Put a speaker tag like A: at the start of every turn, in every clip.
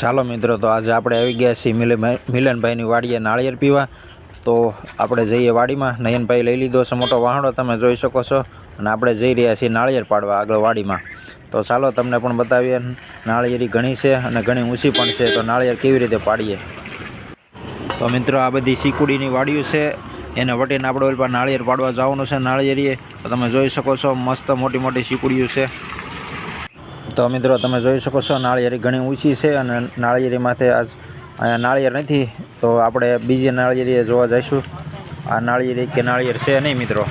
A: ચાલો મિત્રો, તો આજે આપણે આવી ગયા છીએ મિલનભાઈ મિલનભાઈની વાડીએ નાળિયેર પીવા. તો આપણે જઈએ વાડીમાં. નયનભાઈ લઈ લીધો છે મોટો વાહણો, તમે જોઈ શકો છો. અને આપણે જઈ રહ્યા છીએ નાળિયેર પાડવા આગળ વાડીમાં. તો ચાલો તમને પણ બતાવીએ, નાળિયેરી ઘણી છે અને ઘણી ઊંચી પણ છે, તો નાળિયેર કેવી રીતે પાડીએ? તો મિત્રો, આ બધી સીકુડીની વાડીઓ છે. એને વટીને આપણે ઓલપા નાળિયેર પાડવા જવાનું છે નાળિયેરીએ. તો તમે જોઈ શકો છો, મસ્ત મોટી મોટી સીકુડીઓ છે. તો મિત્રો, તમે જોઈ શકો છો, નાળિયેરી ઘણી ઊંચી છે અને નાળિયેરી માથે આજ અહીંયા નાળિયેર નથી. તો આપણે બીજી નાળિયેરીએ જોવા જઈશું. આ નાળિયેરી કે નાળિયેર છે નહીં મિત્રો?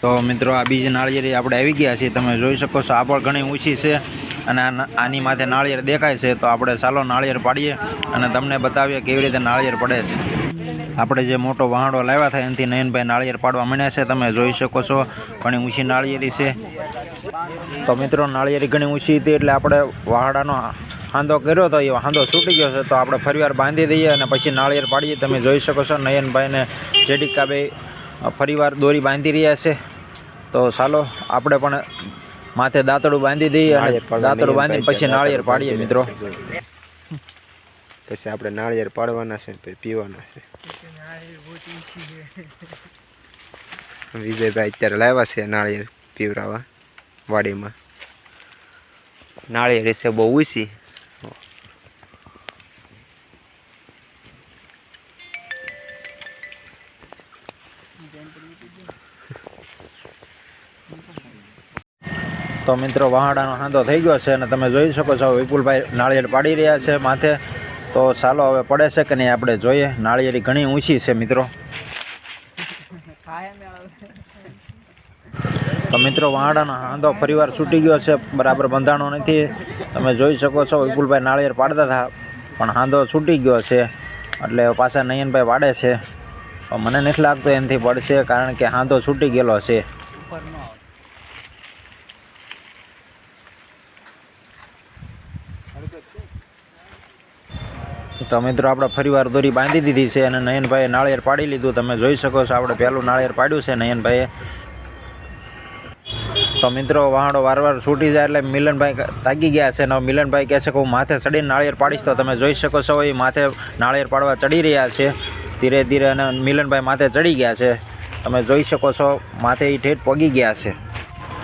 A: તો મિત્રો, આ બીજી નાળિયેરી આપણે આવી ગયા છીએ. તમે જોઈ શકો છો, આ પણ ઘણી ઊંચી છે. અને આની માથે નાળિયેર દેખાય છે, તો આપણે ચાલો નાળિયેર પાડીએ અને તમને બતાવીએ કેવી રીતે નાળિયેર પડે છે. આપણે જે મોટો વહાણો લાવ્યા થાય એનાથી નયનભાઈ નાળિયેર પાડવા માંડ્યા છે, તમે જોઈ શકો છો, ઘણી ઊંચી નાળિયેરી છે. તો મિત્રો, નાળિયેરી ઘણી ઊંચી હતી એટલે આપણે વહાડાનો હાંધો કર્યો તો એ હાંધો છૂટી ગયો છે, તો આપણે ફરીવાર બાંધી દઈએ અને પછી નાળિયેર પાડીએ. તમે જોઈ શકો છો, નયનભાઈને જેડિકાભાઈ ફરીવાર દોરી બાંધી રહ્યા છે. તો ચાલો, આપણે પણ માથે દાંતડું બાંધી દઈએ અને દાંતડું
B: બાંધી
A: પછી નાળિયેર પાડીએ મિત્રો.
B: પછી આપણે નાળિયેર પાડવાના છે પછી પીવાના છે. વિજયભાઈ અત્યારે લાવ્યા છે નાળિયેર પીવરાવા વાડીમાં. નાળિયેર છે બહુ ઊંચી.
A: તો મિત્રો વહાડાનો હાંધો થઈ ગયો છે અને તમે જોઈ શકો છો વિપુલભાઈ નાળિયેર પાડી રહ્યા છે માથે. તો ચાલો હવે પડે છે કે નહીં આપણે જોઈએ. નાળિયેરી ઘણી ઊંચી છે મિત્રો. તો મિત્રો વહાડાનો હાંધો ફરીવાર છૂટી ગયો છે. બરાબર બંધાણો નથી. તમે જોઈ શકો છો વિપુલભાઈ નાળિયેર પાડતા હતા. પણ હાંધો છૂટી ગયો છે. એટલે પાછા નયનભાઈ પાડે છે. મને નથી લાગતું એનાથી પડશે કારણ કે હાંધો છૂટી ગયેલો છે. તો મિત્રો આપણે ફરીવાર દોરી બાંધી દીધી છે અને નયનભાઈએ નાળિયેર પાડી લીધું. તમે જોઈ શકો છો આપણે પહેલું નાળિયેર પાડ્યું છે નયનભાઈએ. તો મિત્રો વહાણો વારવાર છૂટી જાય એટલે મિલનભાઈ તાગી ગયા છે. અને મિલનભાઈ કહે છે કે હું માથે ચડીને નાળિયેર પાડીશ તો તમે જોઈ શકો છો એ માથે નાળિયેર પાડવા ચડી રહ્યા છે. ધીરે ધીરે અને મિલનભાઈ માથે ચડી ગયા છે. તમે જોઈ શકો છો માથે એ ઠેઠ પગી ગયા છે.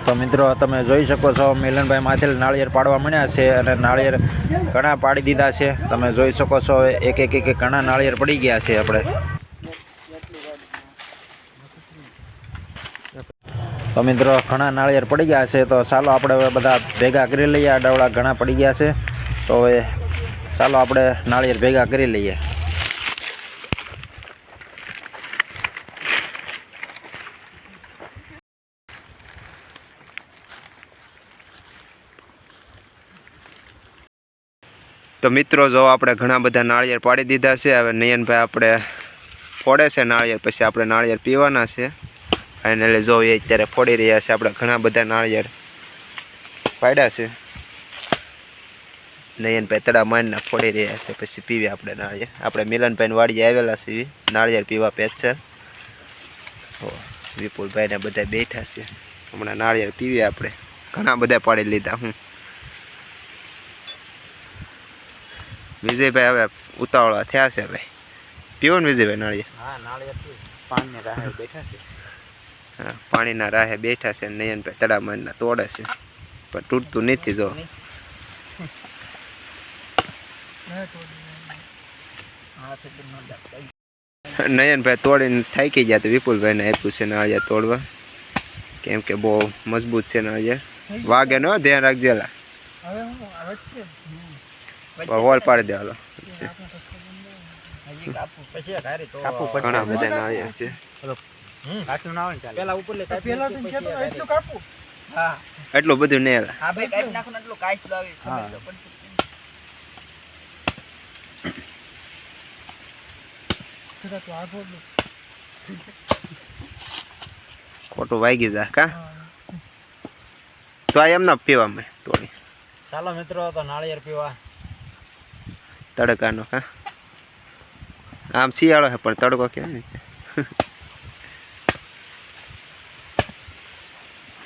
A: તો મિત્રો તમે જોઈ શકો છો, મિલનભાઈ માથે નાળિયેર પાડવા મળ્યા છે અને નાળિયેર ઘણા પાડી દીધા છે. તમે જોઈ શકો છો, એક એક એક એક ઘણા નાળિયેર પડી ગયા છે આપણે. તો મિત્રો ઘણા નાળિયેર પડી ગયા છે, તો ચાલો આપણે હવે બધા ભેગા કરી લઈએ. આ ડવડા ઘણા પડી ગયા છે, તો હવે ચાલો આપણે નાળિયેર ભેગા કરી લઈએ.
B: તો મિત્રો, જો આપણે ઘણા બધા નાળિયેર પાડી દીધા છે, હવે નયનભાઈ આપણે ફોડે છે નાળિયેર, પછી આપણે નાળિયેર પીવાના છે. ફાઇનલી જો એ અત્યારે ફોડી રહ્યા છે, આપણે ઘણા બધા નાળિયેર પાડ્યા છે. નયનભાઈ તડા મારીને ફોડી રહ્યા છે, પછી પીવી આપણે નાળિયેર. આપણે મિલનભાઈને વાડીએ આવેલા છે નાળિયેર પીવા પેચર વિપુલભાઈને બધા બેઠા છે. હમણાં નાળિયેર પીવી આપણે. ઘણા બધા પાડી લીધા હું વિજયભાઈ હવે ઉતાવળા થયા છે ભાઈ. પીવો ને વિજયભાઈ નાળિયેર.
A: હા નાળિયેર પાણીની રાહે બેઠા છે.
B: હા, પાણીના રાહે બેઠા છે ને નયનભાઈ તડામારના તોડે છે. પણ તૂટતું નથી જો. નયનભાઈ તોડીને થાકી ગયા તો વિપુલભાઈને આપ્યું છે નાળિયેર તોડવા. કેમ કે બહુ મજબૂત છે નાળિયેર. વાગે ન ધ્યાન રાખજેલા હોલ પાડી દેવા ઘણા બધા છે એટલું બધું નહીં
C: તો.
B: ખોટું વાગી જા કા? તો આ એમના પીવા મેં તોડી
A: ચાલો મિત્રો તો નાળિયેર પીવા.
B: તડકાનો હા. આમ શિયાળો છે પણ તડકો કહેવાય ને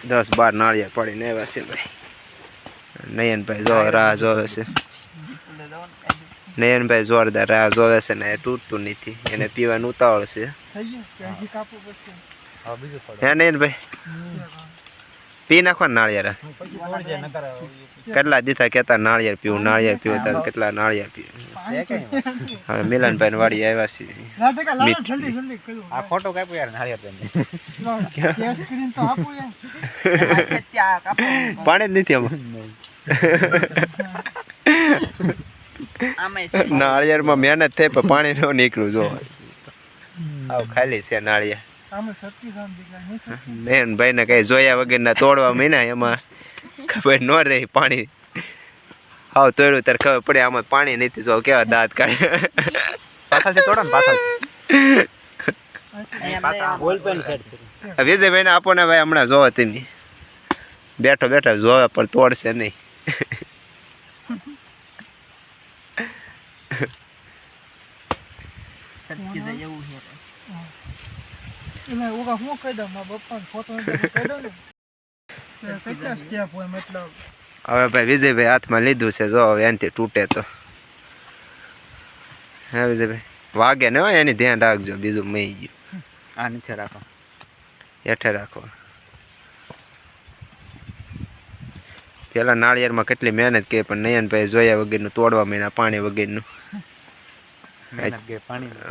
B: દસ બાર નાળિયા પડીને આવ્યા છે ભાઈ. નયનભાઈ જો રાહ જોવે છે. નયનભાઈ જોરદાર રાહ જોવે છે ને એ તૂટતું નથી. એને પીવાનું ઉતાવળ છે. હે નયનભાઈ? પી નાખો નાળિયેર. કેટલા દીધા કહેતા નાળિયેર પીવું નાળિયેર પીવું તો કેટલા નાળિયેર પીવું. હવે મિલનભાઈ વાડી આવ્યા છે
A: આ ફોટો કાપ્યો યાર નાળિયેર
B: પાણી જ નથી આમાં. નાળિયેરમાં મહેનત થઈ પણ પાણી ન નીકળ્યું જો. આવ ખાલી છે નાળિયેર. બેન ભાઈને કઈ જોયા વગર ના તોડવા મહિના એમાં ખબર ન રહી પાણી. હાવ તોડ્યું ત્યારે ખબર પડે આમાં પાણી નથી જો કેવા દાંત કાઢે.
A: પાછળથી તોડો ને પાછળ. વિજયભાઈ
B: વિજયભાઈને આપો ને ભાઈ હમણાં જોવો તમે. બેઠો બેઠો જોવે પણ તોડશે નહીં.
C: સરકી સ્ટેપ હોય મતલબ
B: હવે ભાઈ વિજયભાઈ હાથમાં લીધું છે જો હવે એનાથી તૂટે તો. હા વિજયભાઈ વાગે ને હોય એની ધ્યાન રાખજો બીજું મઈ ગયું.
A: આ નીચે રાખો.
B: હેઠે રાખો. પેલા નાળિયેરમાં કેટલી મહેનત કરી પણ નયનભાઈ જોયા વગરનું તોડવા મહિના પાણી વગરનું.
A: કે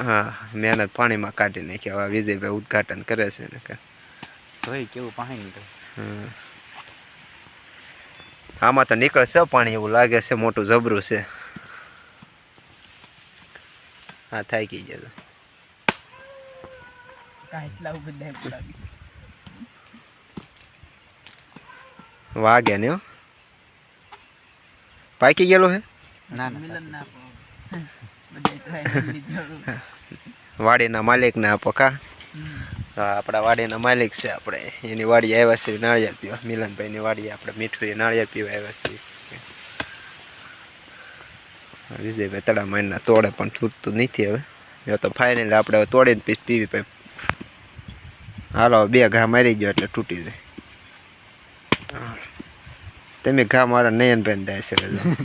B: હા મહેનત પાણીમાં કાઢી નાખી હવે વિજયભાઈ ઉદઘાટન કરે છે ને
A: કેવું પાણી.
B: આમાં તો નીકળશે હો પાણી એવું લાગે છે મોટું જબરું છે. હા થાકી ગયા. વાગે ને હો. પાકી ગયેલો હે?
A: ના
C: મિલન ના
B: વાડીના માલિકને આપો કા આપણા વાડીના માલિક છે આપણે. એની વાડી આવ્યા છે નાળિયેર પીવા. મિલનભાઈની વાડી આપણે મીઠું નાળિયેર પીવા આવ્યા છીએ. વિજયભાઈ તળા મહિના તોડે પણ છૂટતું નથી હવે. એ તો ફાઇનલી આપણે તોડીને પીસ પીવી પાઈ. હાલો બે ઘા મારી ગયો એટલે તૂટી જાય. તમે ઘા મારા નયનભાઈ થાય છે બધું.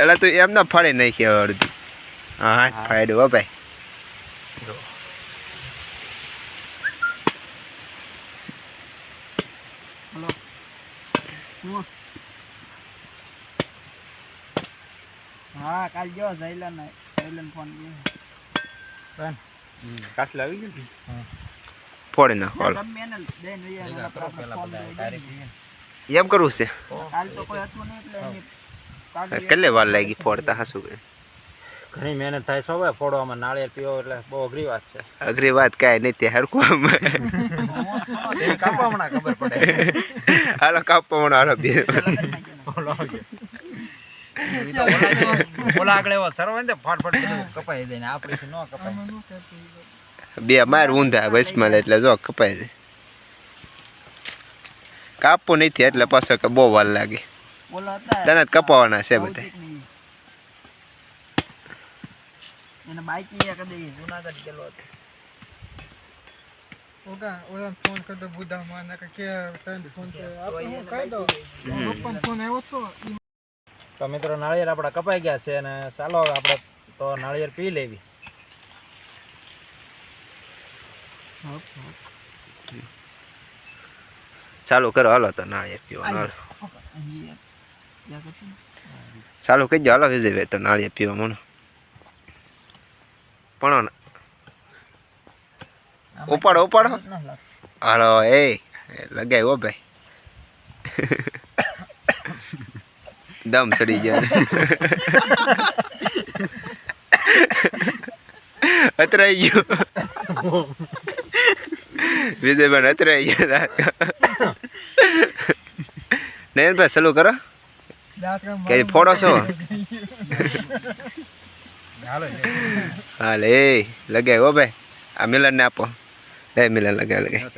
B: એટલે તું એમને ફાડી નાખી હવે અડધી. હા હા ફાડ્યું હો ભાઈ.
C: હા કાલ જો જયલન જયલન ફોન કર્યો.
A: કાસલે આવી ગયું
B: ફોડી નાખો. એમ કરવું છે?
C: કાલ તો કોઈ હતું નહીં એટલે
B: કેટલી વાર લાગી ફોડતા હાસુ કે?
A: ઘણી મહેનત થાય છે હવે ફોડવામાં નાળિયેર પીવો એટલે બહુ અઘરી વાત છે.
B: અઘરી વાત કાંઈ નથી તે આમ.
A: એ કાપવા હમણાં ખબર પડે.
B: હાલો કાપો હાલો બે.
A: ઓલા આગળ એવો સરવ ફાટફાટ કપાઈ દે ને આપણી ન કપાય.
B: બે માર ઊંધા બસમાં એટલે જો કપાય છે કાપવું નથી એટલે પાછો કે બહુ વાર લાગે. જ કપાવાના છે બધા.
C: એને બાઈક ઈ કદી જુનાગઢ ગયેલો હતો
D: ઓગા ઓલા ફોન કરતો બુધા માના કે કે ફોન આપણે કહી દો પપ્પાનો ફોન આવ્યો તો
A: તો મિત્રો નાળિયેર આપણા કપાઈ ગયા છે અને ચાલો આપણે તો નાળિયેર પી લેવી
B: ચાલુ કરો હાલો તો નાળિયેર પીવાનું હાલો
C: અહીં ત્યાં જાલો ને.
B: ચાલુ નાળીએ તો નાળિયેર પીવા મને. પણ ઉપાડો ઉપાડો. હાલો એ લગાય હો ભાઈ. દમ સડી ગયો અથડાઈ ગયો. વિજયભાઈ અથડાઈ ગયા. નયનભાઈ સલું કરો. કે ફોડો છો?
A: હાલો
B: લગાય હો ભાઈ. આ મિલનને આપો. લે મિલન લગાવ લગાય.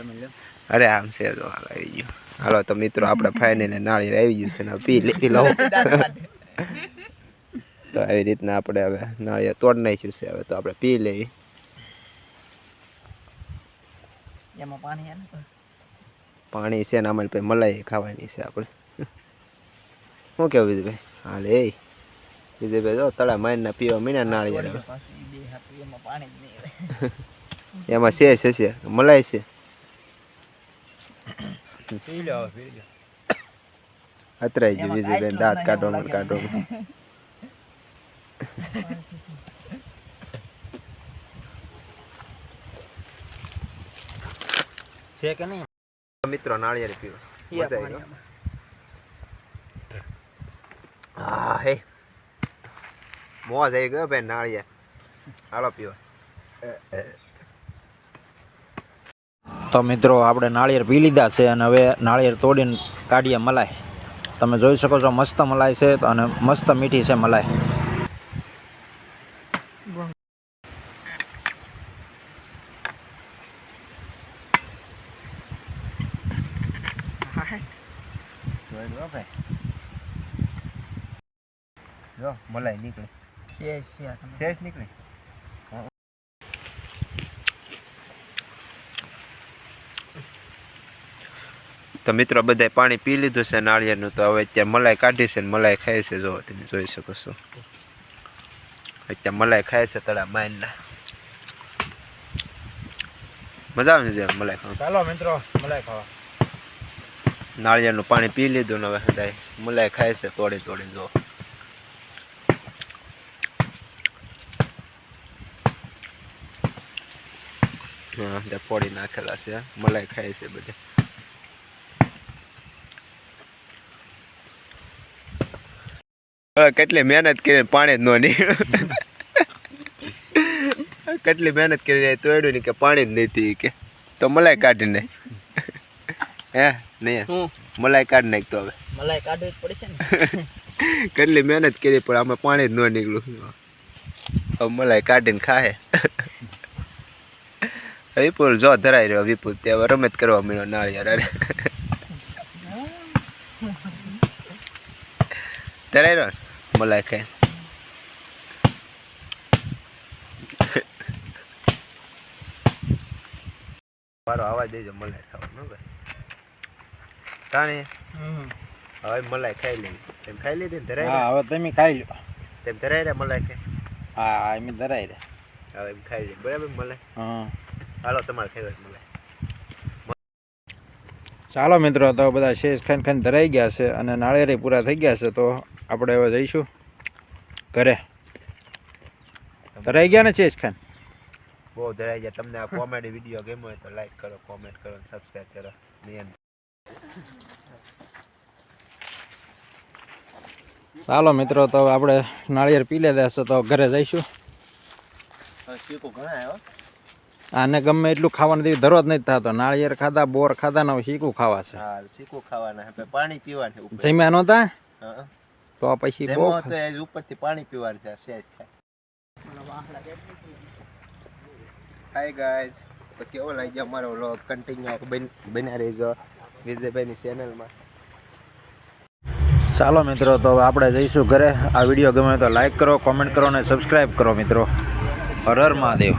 B: અરે આમ છે તો હાલ આવી ગયું. હાલો તો મિત્રો આપણે ફાઈનલ નાળી આવી ગયું છે ને હવે પી લેવી લઉં. તો આવી રીતના આપણે હવે નાળિયેર તોડ નાખ્યું છે હવે તો આપણે પી લઈએ
C: એમાં પાણી ને.
B: પાણી છે ને આમાં પછી મલાઈ ખાવાની છે આપણે શું કેવું હા લે. એ વિજયભાઈ જો તળા મારીને પીવા મીના
C: હાથું એમાં
B: છે છે છે. મલાઈ છે. અત્યારે ગયું
C: એમાં
B: વિજયભાઈ દાંત
C: જ
B: કાઢો
C: નહીં,
B: કાઢો.
A: છે કે નહીં?
B: મિત્રો નાળિયેર પીવો. મજા આવી
C: પાણી
B: ગયો. હા. મોજ આવી ગયો ભાઈ, નાળિયેર. હાલો પીવા.
A: તો મિત્રો, આપણે નાળિયેર પી લીધા છે અને હવે નાળિયેર તોડીને કાઢીએ મલાઈ. તમે જોઈ શકો છો, મસ્ત મલાઈ છે અને મસ્ત મીઠી છે મલાઈ
B: જો મલાઈ નીકળે. શેષ નીકળે? તો મિત્રો બધાય પાણી પી લીધું છે નાળિયેરનું તો હવે અત્યારે મલાઈ કાઢી છે ને મલાઈ ખાય છે જો તમે જોઈ શકો છો. અત્યારે મલાઈ ખાય છે તળા માઇનના. મજા આવે છે મલાઈ ખાવા
A: ચાલો મિત્રો મલાઈ ખાવા.
B: નાળિયેરનું પાણી પી લીધું ને હવે બધાય મલાઈ ખાય છે તોડી તોડી જો. હા પોડી નાખેલા છે મલાઈ ખાય છે બધે. હવે કેટલી મહેનત કરી પાણી જ નો નહીં કેટલી મહેનત કરીને તોડ્યું ને કે પાણી જ નથી કે. તો મલાઈ કાઢીને હે નહીં
C: હું?
B: મલાઈ કાઢી નાખતો હવે.
C: મલાઈ કાઢવી જ પડશે ને.
B: કેટલી મહેનત કરી પણ આમાં પાણી જ ન નીકળ્યું. હવે મલાઈ કાઢીને ખાહે વિપુલ જો ધરાઈ રહ્યો વિપુલ તે હવે રમત કરવા મળ્યો નાળિયેર અરે. ધરાઈ રહ્યો મલાય ખાઈ મારો અવાજ દેજો મલાઈ ખાવાનો ભાઈ. તાણી હવે મલાઈ ખાઈ લેવી તેમ ખાઈ લીધી ને ધરાઈ
A: હા હવે તમે ખાઈ લો
B: તેમ ધરાઈ રહ્યા મલાઈ ખાઈ?
A: હા એમ ધરાઈ રે
B: હવે એમ ખાઈ લે. બરાબર મલાઈ?
A: હા.
B: હાલો તમારે ખાઈ
A: ચાલો મિત્રો તો બધા શેષ ખાઈને ખાઈને ધરાઈ ગયા છે અને નાળિયેરી પૂરા થઈ ગયા છે તો આપણે હવે જઈશું ઘરે. ધરાઈ ગયા ને શેષ ખાન
B: બહુ ધરાઈ ગયા. તમને આ કોમેડી વીડિયો ગમ્યો હોય તો લાઈક કરો કોમેન્ટ કરો સબસ્ક્રાઈબ કરો. નિયમ
A: ચાલો મિત્રો તો આપણે નાળિયેર પી લેતા હશે તો ઘરે જઈશું.
B: શીખું ઘણા આવ્યો.
A: આને ગમે એટલું ખાવાનું દેવી ધરો જ નથી થતો. નાળિયેર ખાધા બોર ખાધા ને શીકું ખાવા છે.
B: શીકું ખાવાના પાણી પીવાનું
A: જમ્યા નહોતા? તો પછી બહુ
B: ઉપરથી પાણી પીવાનું છે સેજ હાય ગાઈઝ તો કેવો લાગ્યો અમારો વ્લોગ કન્ટિન્યુ બન્યા રહેજો વિજયભાઈની ચેનલમાં
A: ચાલો મિત્રો તો આપણે જઈશું ઘરે. આ વીડિયો ગમે તો લાઈક કરો કોમેન્ટ કરો અને સબસ્ક્રાઈબ કરો મિત્રો. હર હર મહાદેવ.